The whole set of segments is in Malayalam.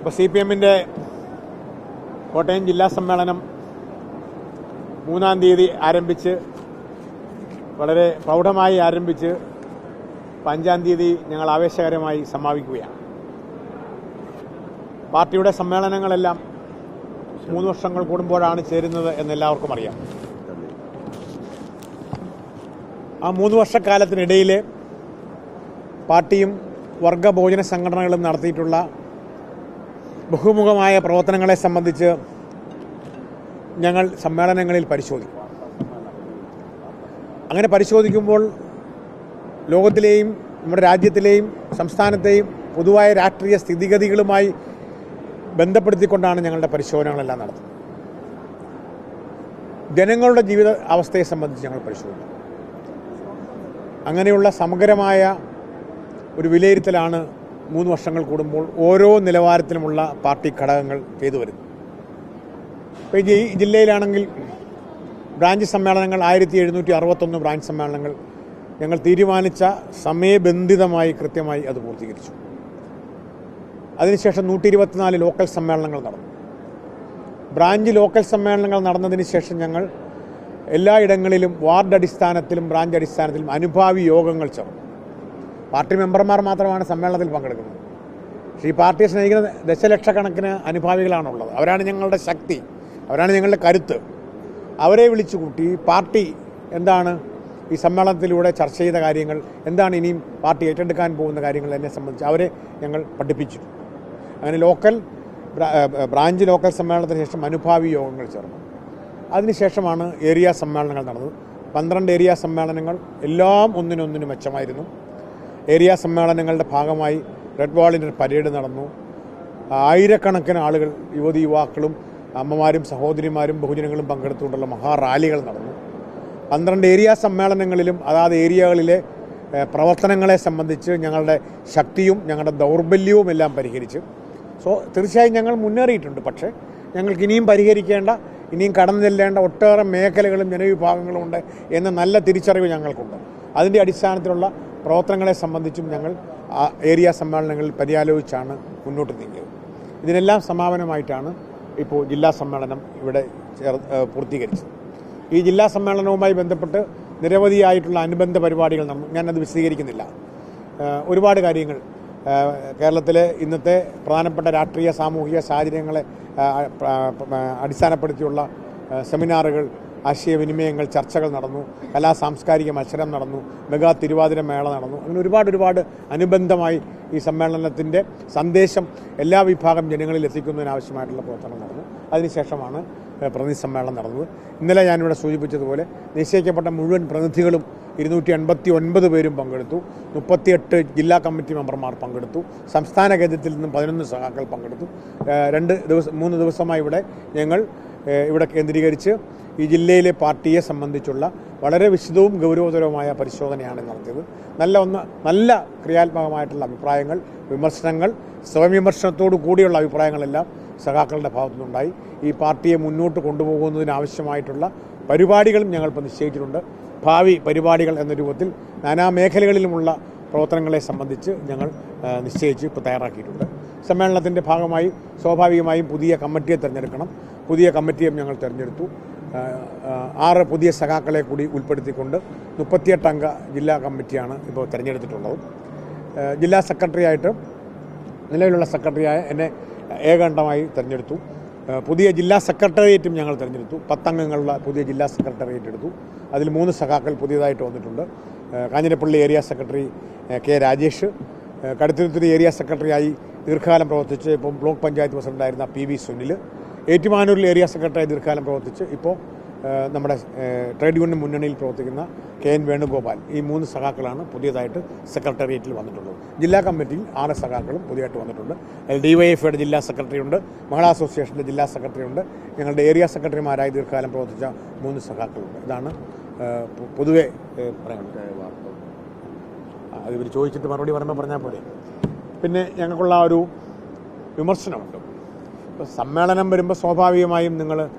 ഇപ്പോൾ സി പി എമ്മിന്റെ കോട്ടയം ജില്ലാ സമ്മേളനം മൂന്നാം തീയതി ആരംഭിച്ച് വളരെ പ്രൗഢമായി ആരംഭിച്ച് അഞ്ചാം തീയതി ഞങ്ങൾ ആവേശകരമായി സമാപിക്കുകയാണ്. പാർട്ടിയുടെ സമ്മേളനങ്ങളെല്ലാം മൂന്ന് വർഷങ്ങൾ കൂടുമ്പോഴാണ് ചേരുന്നത് എന്ന് എല്ലാവർക്കും അറിയാം. ആ മൂന്ന് വർഷക്കാലത്തിനിടയിൽ പാർട്ടിയും വർഗ ഭോജന സംഘടനകളും നടത്തിയിട്ടുള്ള ബഹുമുഖമായ പ്രവർത്തനങ്ങളെ സംബന്ധിച്ച് ഞങ്ങൾ സമ്മേളനങ്ങളിൽ പരിശോധിക്കും. അങ്ങനെ പരിശോധിക്കുമ്പോൾ ലോകത്തിലെയും നമ്മുടെ രാജ്യത്തിലെയും സംസ്ഥാനത്തെയും പൊതുവായ രാഷ്ട്രീയ സ്ഥിതിഗതികളുമായി ബന്ധപ്പെടുത്തിക്കൊണ്ടാണ് ഞങ്ങളുടെ പരിശോധനകളെല്ലാം നടത്തുന്നത്. ജനങ്ങളുടെ ജീവിത അവസ്ഥയെ സംബന്ധിച്ച് ഞങ്ങൾ പരിശോധിക്കും. അങ്ങനെയുള്ള സമഗ്രമായ ഒരു വിലയിരുത്തലാണ് മൂന്ന് വർഷങ്ങൾ കൂടുമ്പോൾ ഓരോ നിലവാരത്തിലുമുള്ള പാർട്ടി ഘടകങ്ങൾ ചെയ്തു വരുന്നു. ഇപ്പോൾ ഈ ജില്ലയിലാണെങ്കിൽ ബ്രാഞ്ച് സമ്മേളനങ്ങൾ ആയിരത്തി എഴുന്നൂറ്റി അറുപത്തൊന്ന് ബ്രാഞ്ച് സമ്മേളനങ്ങൾ ഞങ്ങൾ തീരുമാനിച്ച സമയബന്ധിതമായി കൃത്യമായി അത് പൂർത്തീകരിച്ചു. അതിനുശേഷം നൂറ്റി ഇരുപത്തിനാല് ലോക്കൽ സമ്മേളനങ്ങൾ നടന്നു. ബ്രാഞ്ച് ലോക്കൽ സമ്മേളനങ്ങൾ നടന്നതിന് ശേഷം ഞങ്ങൾ എല്ലായിടങ്ങളിലും വാർഡ് അടിസ്ഥാനത്തിലും ബ്രാഞ്ച് അടിസ്ഥാനത്തിലും അനുഭാവി യോഗങ്ങൾ ചേർന്നു. പാർട്ടി മെമ്പർമാർ മാത്രമാണ് സമ്മേളനത്തിൽ പങ്കെടുക്കുന്നത്. പക്ഷേ ഈ പാർട്ടിയെ സ്നേഹിക്കുന്ന ദശലക്ഷക്കണക്കിന് അനുഭാവികളാണുള്ളത്. അവരാണ് ഞങ്ങളുടെ ശക്തി. അവരാണ് ഞങ്ങളുടെ കരുത്ത്. അവരെ വിളിച്ചു കൂട്ടി പാർട്ടി എന്താണ് ഈ സമ്മേളനത്തിലൂടെ ചർച്ച ചെയ്ത കാര്യങ്ങൾ എന്താണ് ഇനിയും പാർട്ടി ഏറ്റെടുക്കാൻ പോകുന്ന കാര്യങ്ങൾ എന്നെ സംബന്ധിച്ച് അവരെ ഞങ്ങൾ പഠിപ്പിച്ചു. അങ്ങനെ ലോക്കൽ ബ്രാഞ്ച് ലോക്കൽ സമ്മേളനത്തിന് ശേഷം അനുഭാവി യോഗങ്ങൾ ചേർന്നു. അതിനുശേഷമാണ് ഏരിയ സമ്മേളനങ്ങൾ നടന്നത്. പന്ത്രണ്ട് ഏരിയ സമ്മേളനങ്ങൾ എല്ലാം ഒന്നിനൊന്നിന് മെച്ചമായിരുന്നു. ഏരിയ സമ്മേളനങ്ങളുടെ ഭാഗമായി റെഡ് വാളിന്റെ പരേഡ് നടന്നു. ആയിരക്കണക്കിന് ആളുകൾ യുവതി യുവാക്കളും അമ്മമാരും സഹോദരിമാരും ബഹുജനങ്ങളും പങ്കെടുത്തുകൊണ്ടുള്ള മഹാറാലികൾ നടന്നു. പന്ത്രണ്ട് ഏരിയ സമ്മേളനങ്ങളിലും അതാത് ഏരിയകളിലെ പ്രവർത്തനങ്ങളെ സംബന്ധിച്ച് ഞങ്ങളുടെ ശക്തിയും ഞങ്ങളുടെ ദൗർബല്യവും എല്ലാം പരിഹരിച്ച്. സോ തീർച്ചയായും ഞങ്ങൾ മുന്നേറിയിട്ടുണ്ട്. പക്ഷേ ഞങ്ങൾക്ക് ഇനിയും പരിഹരിക്കേണ്ട ഇനിയും കടന്നു ചെല്ലേണ്ട ഒട്ടേറെ മേഖലകളും ജനവിഭാഗങ്ങളും ഉണ്ട് എന്ന നല്ല തിരിച്ചറിവ് ഞങ്ങൾക്കുണ്ട്. അതിന്റെ അടിസ്ഥാനത്തിലുള്ള പ്രവർത്തനങ്ങളെ സംബന്ധിച്ചും ഞങ്ങൾ ഏരിയ സമ്മേളനങ്ങളിൽ പര്യാലോചിച്ചാണ് മുന്നോട്ട് നീങ്ങിയത്. ഇതിനെല്ലാം സമാപനമായിട്ടാണ് ഇപ്പോൾ ജില്ലാ സമ്മേളനം ഇവിടെ ചേർ പൂർത്തീകരിച്ചത്. ഈ ജില്ലാ സമ്മേളനവുമായി ബന്ധപ്പെട്ട് നിരവധിയായിട്ടുള്ള അനുബന്ധ പരിപാടികൾ നമ്മൾ ഞാനത് വിശദീകരിക്കുന്നില്ല. ഒരുപാട് കാര്യങ്ങൾ കേരളത്തിലെ ഇന്നത്തെ പ്രധാനപ്പെട്ട രാഷ്ട്രീയ സാമൂഹിക സാഹചര്യങ്ങളെ അടിസ്ഥാനപ്പെടുത്തിയുള്ള സെമിനാറുകൾ ആശയവിനിമയങ്ങൾ ചർച്ചകൾ നടന്നു കലാ സാംസ്കാരിക മത്സരം നടന്നു മെഗാ തിരുവാതിര മേള നടന്നു. അങ്ങനെ ഒരുപാട് ഒരുപാട് അനുബന്ധമായി ഈ സമ്മേളനത്തിന്റെ സന്ദേശം എല്ലാ വിഭാഗം ജനങ്ങളിൽ എത്തിക്കുന്നതിനാവശ്യമായിട്ടുള്ള പ്രവർത്തനം നടന്നു. അതിനുശേഷമാണ് പ്രതിനിധി സമ്മേളനം നടന്നത്. ഇന്നലെ ഞാനിവിടെ സൂചിപ്പിച്ചതുപോലെ നിശ്ചയിക്കപ്പെട്ട മുഴുവൻ പ്രതിനിധികളും ഇരുന്നൂറ്റി എൺപത്തി ഒൻപത് പേരും പങ്കെടുത്തു. മുപ്പത്തിയെട്ട് ജില്ലാ കമ്മിറ്റി മെമ്പർമാർ പങ്കെടുത്തു. സംസ്ഥാന കേന്ദ്രത്തിൽ നിന്നും പതിനൊന്ന് സഹാക്കൾ പങ്കെടുത്തു. രണ്ട് ദിവസം മൂന്ന് ദിവസമായി ഇവിടെ ഞങ്ങൾ ഇവിടെ കേന്ദ്രീകരിച്ച് ഈ ജില്ലയിലെ പാർട്ടിയെ സംബന്ധിച്ചുള്ള വളരെ വിശദവും ഗൗരവതരവുമായ പരിശോധനയാണ് നടത്തിയത്. നല്ല ഒന്ന് നല്ല ക്രിയാത്മകമായിട്ടുള്ള അഭിപ്രായങ്ങൾ വിമർശനങ്ങൾ സ്വയം വിമർശനത്തോടു കൂടിയുള്ള അഭിപ്രായങ്ങളെല്ലാം സഖാക്കളുടെ ഭാഗത്തുനിന്നുണ്ടായി. ഈ പാർട്ടിയെ മുന്നോട്ട് കൊണ്ടുപോകുന്നതിനാവശ്യമായിട്ടുള്ള പരിപാടികളും ഞങ്ങളിപ്പോൾ നിശ്ചയിച്ചിട്ടുണ്ട്. ഭാവി പരിപാടികൾ എന്ന രൂപത്തിൽ നാനാ മേഖലകളിലുമുള്ള പ്രവർത്തനങ്ങളെ സംബന്ധിച്ച് ഞങ്ങൾ നിശ്ചയിച്ച് ഇപ്പോൾ തയ്യാറാക്കിയിട്ടുണ്ട്. സമ്മേളനത്തിന്റെ ഭാഗമായി സ്വാഭാവികമായും പുതിയ കമ്മിറ്റിയെ തിരഞ്ഞെടുക്കണം. പുതിയ കമ്മിറ്റിയും ഞങ്ങൾ തിരഞ്ഞെടുത്തു. ആറ് പുതിയ സഖാക്കളെ കൂടി ഉൾപ്പെടുത്തിക്കൊണ്ട് മുപ്പത്തിയെട്ട് അംഗ ജില്ലാ കമ്മിറ്റിയാണ് ഇപ്പോൾ തിരഞ്ഞെടുത്തിട്ടുള്ളത്. ജില്ലാ സെക്രട്ടറിയായിട്ട് നിലവിലുള്ള സെക്രട്ടറിയായ എന്നെ ഏകണ്ഠമായി തിരഞ്ഞെടുത്തു. പുതിയ ജില്ലാ സെക്രട്ടേറിയറ്റും ഞങ്ങൾ തിരഞ്ഞെടുത്തു. പത്തംഗങ്ങളുള്ള പുതിയ ജില്ലാ സെക്രട്ടേറിയറ്റ് എടുത്തു. അതിൽ മൂന്ന് സഖാക്കൾ പുതിയതായിട്ട് വന്നിട്ടുണ്ട്. Kanjirappally area secretary K Rajesh കടുത്തിരുത്തിരി Kaduthuruthy area സെക്രട്ടറിയായി ദീർഘകാലം പ്രവർത്തിച്ച് ഇപ്പം ബ്ലോക്ക് പഞ്ചായത്ത് പ്രസിഡന്റായിരുന്ന പി വി സുനിൽ ഏറ്റുമാനൂരിൽ ഏരിയ സെക്രട്ടറിയായി ദീർഘകാലം പ്രവർത്തിച്ച് ഇപ്പോൾ നമ്മുടെ ട്രേഡ് യൂണിയൻ മുന്നണിയിൽ പ്രവർത്തിക്കുന്ന കെ എൻ വേണുഗോപാൽ ഈ മൂന്ന് സഖാക്കളാണ് പുതിയതായിട്ട് സെക്രട്ടേറിയറ്റിൽ വന്നിട്ടുള്ളത്. ജില്ലാ കമ്മിറ്റിയിൽ ആറ് സഖാക്കളും പുതിയതായിട്ട് വന്നിട്ടുണ്ട്. അതിൽ ഡി വൈ എഫ് ഐയുടെ ജില്ലാ സെക്രട്ടറി ഉണ്ട് മഹിളാ അസോസിയേഷന്റെ ജില്ലാ സെക്രട്ടറി ഉണ്ട് ഞങ്ങളുടെ ഏരിയ സെക്രട്ടറിമാരായി ദീർഘകാലം പ്രവർത്തിച്ച മൂന്ന് സഖാക്കളുണ്ട്. ഇതാണ് പൊതുവേ പറയാനുള്ളത് ആ, അത് ഇവർ ചോദിച്ചിട്ട് മറുപടി പറയുമ്പോൾ പറഞ്ഞാൽ പോലെ പിന്നെ ഞങ്ങൾക്കുള്ള ഒരു വിമർശനമുണ്ട്. സമ്മേളനം വരുമ്പോൾ സ്വാഭാവികമായും നിങ്ങൾ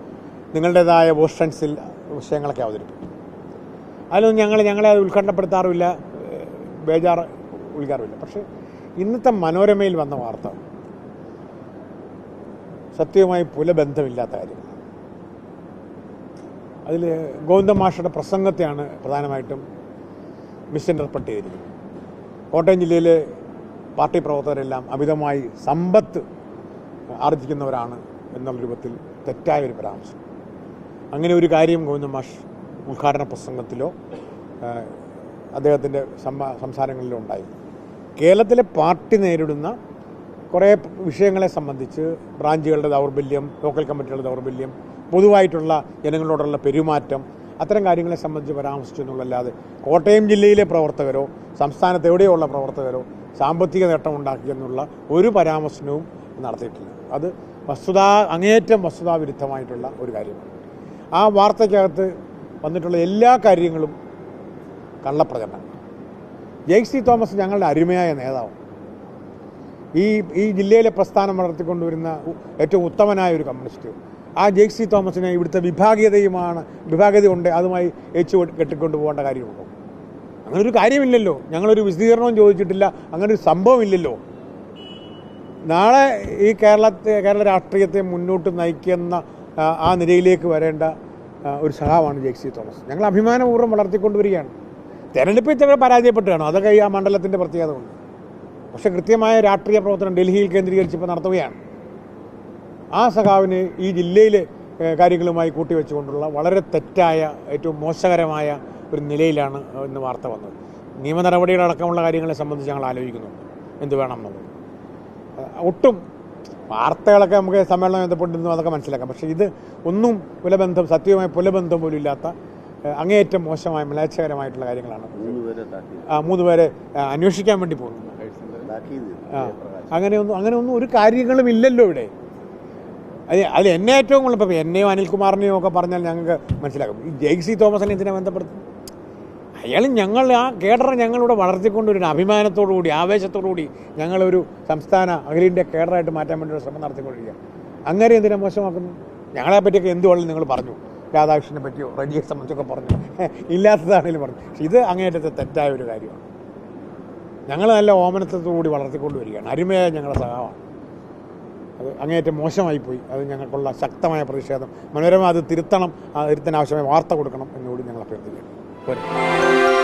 നിങ്ങളുടേതായ പോർഷൻസിൽ വിഷയങ്ങളൊക്കെ അവതരിപ്പിക്കും. അതിലൊന്നും ഞങ്ങൾ ഞങ്ങളെ അത് ഉത്കണ്ഠപ്പെടുത്താറുമില്ല ബേജാർ വിളിക്കാറുമില്ല പക്ഷേ ഇന്നത്തെ മനോരമയിൽ വന്ന വാർത്ത സത്യവുമായി പുലബന്ധമില്ലാത്ത കാര്യമാണ്. അതിൽ ഗോവിന്ദ മാഷയുടെ പ്രസംഗത്തെയാണ് പ്രധാനമായിട്ടും മിസ്ഇന്റർപ്രറ്റ് ചെയ്തിരിക്കുന്നത്. കോട്ടയം ജില്ലയിലെ പാർട്ടി പ്രവർത്തകരെല്ലാം അമിതമായി സമ്പത്ത് ആർജിക്കുന്നവരാണ് എന്നുള്ള രൂപത്തിൽ തെറ്റായ ഒരു പരാമർശം. അങ്ങനെ ഒരു കാര്യം ഗോവിന്ദ മാഷ് ഉദ്ഘാടന പ്രസംഗത്തിലോ അദ്ദേഹത്തിന്റെ സംസാരങ്ങളിലോ ഉണ്ടായി. കേരളത്തിലെ പാർട്ടി നേരിടുന്ന കുറേ വിഷയങ്ങളെ സംബന്ധിച്ച് ബ്രാഞ്ചുകളുടെ ദൗർബല്യം ലോക്കൽ കമ്മിറ്റികളുടെ ദൗർബല്യം പൊതുവായിട്ടുള്ള ജനങ്ങളോടുള്ള പെരുമാറ്റം അത്തരം കാര്യങ്ങളെ സംബന്ധിച്ച് പരാമർശിച്ചു എന്നുള്ളല്ലാതെ കോട്ടയം ജില്ലയിലെ പ്രവർത്തകരോ സംസ്ഥാനത്ത് എവിടെയുള്ള പ്രവർത്തകരോ സാമ്പത്തിക നേട്ടം ഉണ്ടാക്കിയെന്നുള്ള ഒരു പരാമർശനവും നടത്തിയിട്ടില്ല. അത് വസ്തുതാ അങ്ങേയറ്റം വസ്തുതാവിരുദ്ധമായിട്ടുള്ള ഒരു കാര്യമാണ്. ആ വാർത്തയ്ക്കകത്ത് വന്നിട്ടുള്ള എല്ലാ കാര്യങ്ങളും കള്ളപ്രചരണം. ജെയ്സി തോമസ് ഞങ്ങളുടെ അരുമയായ നേതാവ്. ഈ ഈ ജില്ലയിലെ പ്രസ്ഥാനം വളർത്തിക്കൊണ്ടുവരുന്ന ഏറ്റവും ഉത്തമനായ ഒരു കമ്മ്യൂണിസ്റ്റ്. ആ ജെയ്സി തോമസിനെ ഇവിടുത്തെ വിഭാഗീയതയുമാണ് വിഭാഗീയത ഉണ്ട് അതുമായി ഏച്ചു കെട്ടിക്കൊണ്ട് പോകേണ്ട കാര്യമുണ്ടോ അങ്ങനൊരു കാര്യമില്ലല്ലോ. ഞങ്ങളൊരു വിശദീകരണവും ചോദിച്ചിട്ടില്ല. അങ്ങനൊരു സംഭവമില്ലല്ലോ. നാളെ ഈ കേരളത്തെ കേരള രാഷ്ട്രീയത്തെ മുന്നോട്ട് നയിക്കുന്ന ആ, നിലയിലേക്ക് വരേണ്ട ഒരു സഹാവാണ് ജെ സി തോമസ്. ഞങ്ങൾ അഭിമാനപൂർവം വളർത്തിക്കൊണ്ടുവരികയാണ്. തെരഞ്ഞെടുപ്പിൽ ഇത്ര പരാജയപ്പെട്ടാണ് അതൊക്കെ ഈ ആ മണ്ഡലത്തിന്റെ പ്രത്യേകത കൊണ്ട്. പക്ഷെ കൃത്യമായ രാഷ്ട്രീയ പ്രവർത്തനം ഡൽഹിയിൽ കേന്ദ്രീകരിച്ച് ഇപ്പോൾ നടത്തുകയാണ്. ആ സഖാവിന് ഈ ജില്ലയിലെ കാര്യങ്ങളുമായി കൂട്ടിവെച്ചുകൊണ്ടുള്ള വളരെ തെറ്റായ ഏറ്റവും മോശകരമായ ഒരു നിലയിലാണ് ഇന്ന് വാർത്ത വന്നത്. നിയമ നടപടികളടക്കമുള്ള കാര്യങ്ങളെ സംബന്ധിച്ച് ഞങ്ങൾ ആലോചിക്കുന്നുണ്ട്. എന്ത് വേണം എന്നുള്ളത്? ഒട്ടും വാർത്തകളൊക്കെ നമുക്ക് സമ്മേളനം ബന്ധപ്പെട്ടിരുന്നു അതൊക്കെ മനസ്സിലാക്കാം. പക്ഷേ ഇത് ഒന്നും പുലബന്ധം സത്യവുമായ പുലബന്ധം പോലും ഇല്ലാത്ത അങ്ങേയറ്റം മോശമായ മ്ലേച്ഛകരമായിട്ടുള്ള കാര്യങ്ങളാണ്. ആ, മൂന്ന് പേരെ അന്വേഷിക്കാൻ വേണ്ടി പോകുന്നു. അങ്ങനെയൊന്നും അങ്ങനെയൊന്നും ഒരു കാര്യങ്ങളും ഇല്ലല്ലോ ഇവിടെ. അത് അതിൽ എന്നെ ഏറ്റവും കൂടുതൽ ഇപ്പം എന്നെയോ അനിൽകുമാറിനെയോ ഒക്കെ പറഞ്ഞാൽ ഞങ്ങൾക്ക് മനസ്സിലാക്കും ഈ ജെയ്സി തോമസിനെ എന്തിനാ ബന്ധപ്പെടുത്തും അയാൾ ഞങ്ങൾ ആ കേഡറെ ഞങ്ങളിവിടെ വളർത്തിക്കൊണ്ടുവരുന്ന അഭിമാനത്തോടു കൂടി ആവേശത്തോടു കൂടി ഞങ്ങളൊരു സംസ്ഥാന അഖിലേന്ത്യ കേഡറായിട്ട് മാറ്റാൻ വേണ്ടിയുള്ള ശ്രമം നടത്തിക്കൊണ്ടിരിക്കുക അങ്ങനെ എന്തിനാ മോശമാക്കുന്നു ഞങ്ങളെ പറ്റിയൊക്കെ എന്തുവാണെന്ന് നിങ്ങൾ പറഞ്ഞു. രാധാകൃഷ്ണനെ പറ്റിയോ റെഡിയെ സംബന്ധിച്ചൊക്കെ പറഞ്ഞു. ഇല്ലാത്തതാണെങ്കിലും പറഞ്ഞു. പക്ഷെ ഇത് അങ്ങേയറ്റത്തെ തെറ്റായ ഒരു കാര്യമാണ്. ഞങ്ങൾ നല്ല ഓമനത്തോടുകൂടി വളർത്തിക്കൊണ്ട് വരികയാണ്. അരുമയായ ഞങ്ങളുടെ സഹാവാണ് അത് അങ്ങേയറ്റം മോശമായിപ്പോയി. അത് ഞങ്ങൾക്കുള്ള ശക്തമായ പ്രതിഷേധം. മനോരമ അത് തിരുത്തണം തിരുത്താൻ ആവശ്യമായ വാർത്ത കൊടുക്കണം എന്നുകൂടി ഞങ്ങൾ അഭ്യർത്ഥിക്കുകയാണ്. പോരെ